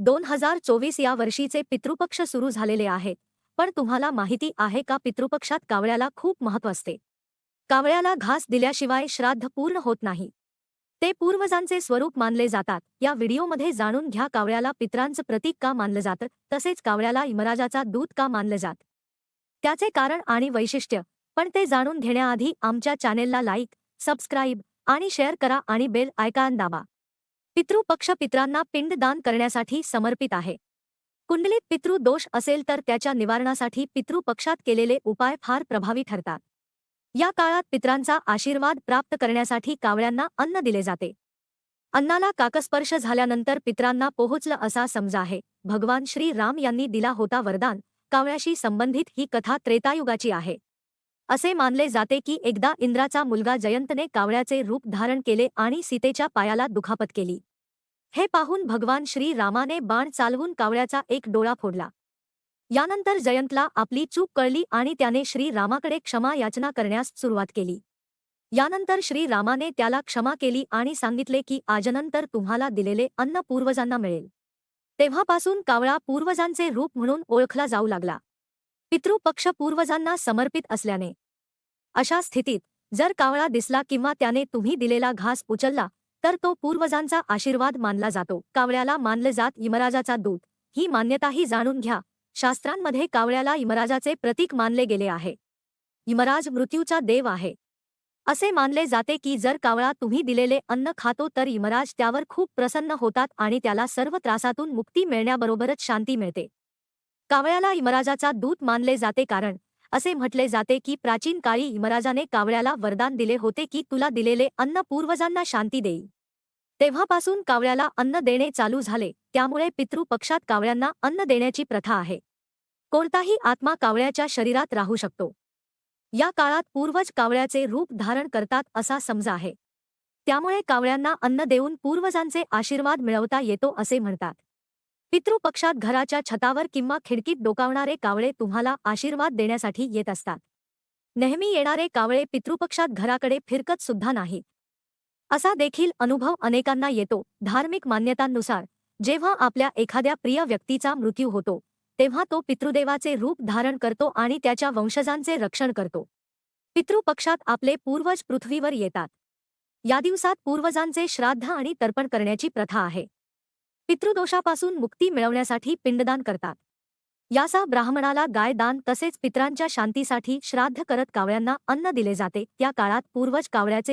दोन हजार चोवीस या वर्षीचे पितृपक्ष सुरू झालेले आहेत पण तुम्हाला माहिती आहे का पितृपक्षात कावळ्याला खूप महत्त्व असते. कावळ्याला घास दिल्याशिवाय श्राद्ध पूर्ण होत नाही. ते पूर्वजांचे स्वरूप मानले जातात. या व्हिडिओमध्ये जाणून घ्या कावळ्याला पित्रांचं प्रतीक का मानलं जातं तसेच कावळ्याला यमराजाचा दूत का मानलं जात. त्याचे कारण आणि वैशिष्ट्य पण ते जाणून घेण्याआधी आमच्या चॅनेलला लाईक सबस्क्राईब आणि शेअर करा आणि बेल आयकॉन दाबा. पितृपक्ष पित्रांना पिंडदान करण्यासाठी समर्पित आहे. कुंडलीत पितृ दोष असेल तर त्याच्या निवारणासाठी पितृपक्षात केलेले उपाय फार प्रभावी ठरतात. या काळात पित्रांचा आशीर्वाद प्राप्त करण्यासाठी कावळ्यांना अन्न दिले जाते. अन्नाला काकस्पर्श झाल्यानंतर पित्रांना पोहोचलं असा समजा आहे. भगवान श्री राम यांनी दिला होता वरदान. कावळ्याशी संबंधित ही कथा त्रेतायुगाची आहे. असे मानले जाते की एकदा इंद्राचा मुलगा जयंतने कावळ्याचे रूप धारण केले आणि सीतेच्या पायाला दुखापत केली. हे पाहून भगवान श्री रामाने बाण चालवून कावळ्याचा एक डोळा फोडला. यानंतर जयंतला आपली चूक कळली आणि त्याने श्री रामाकडे क्षमा याचना करण्यास सुरुवात केली. यानंतर श्री रामाने त्याला क्षमा केली आणि सांगितले की आजनंतर तुम्हाला दिलेले अन्न पूर्वजांना मिळेल. तेव्हापासून कावळा पूर्वजांचे रूप म्हणून ओळखला जाऊ लागला. पितृपक्ष पूर्वजांना समर्पित असल्याने. अशा स्थितीत जर कावळा दिसला किंवा त्याने तुम्ही दिलेला घास उचलला तर तो पूर्वजांचा आशीर्वाद मानला जातो. कावळ्याला मानलं जात यमराजाचा दूत. ही मान्यताही जाणून घ्या. शास्त्रांमध्ये कावळ्याला यमराजाचे प्रतीक मानले गेले आहे. यमराज मृत्यूचा देव आहे. असे मानले जाते की जर कावळा तुम्ही दिलेले अन्न खातो तर यमराज त्यावर खूप प्रसन्न होतात आणि त्याला सर्व त्रासातून मुक्ती मिळण्याबरोबरच शांती मिळते. कावळ्याला यमराजाचा दूत मानले जाते कारण असे म्हटले जाते की प्राचीन काळी यमराजाने कावळ्याला वरदान दिले होते की तुला दिलेले अन्न पूर्वजांना शांती देई तेव्हापासून कावळ्याला अन्न देणे चालू झाले त्यामुळे पितृ पक्षात कावळ्यांना अन्न देण्याची प्रथा आहे. कोणताही आत्मा कावळ्याच्या शरीरात राहू शकतो. या काळात पूर्वज कावळ्याचे रूप धारण करतात असा समज आहे. त्यामुळे कावळ्यांना अन्न देऊन पूर्वजांचे आशीर्वाद मिळवता येतो असे म्हणतात. पितृपक्षात घराच्या छतावर किंवा खिडकीत डोकावणारे कावळे तुम्हाला आशीर्वाद देण्यासाठी येत असतात. नेहमी येणारे कावळे पितृपक्षात घराकडे फिरकत सुद्धा नाहीत. असा देखील अनुभव अनेकांना येतो धार्मिक मान्यतांनुसार. जेव्हा आपल्या एखाद्या प्रिय व्यक्तीचा मृत्यू होतो तेव्हा तो पितृदेवाचे रूप धारण करतो आणि त्याच्या वंशजांचे रक्षण करतो. पितृपक्षात आपले पूर्वज पृथ्वीवर येतात. या दिवसात पूर्वजांचे श्राद्ध आणि तर्पण करण्याची प्रथा आहे. पितृदोषापासून मुक्ती मिळवण्यासाठी पिंडदान करतात. याचा ब्राह्मणाला गायदान तसेच पित्रांच्या शांतीसाठी श्राद्ध करत कावळ्यांना अन्न दिले जाते. त्या काळात पूर्वज कावळ्याचे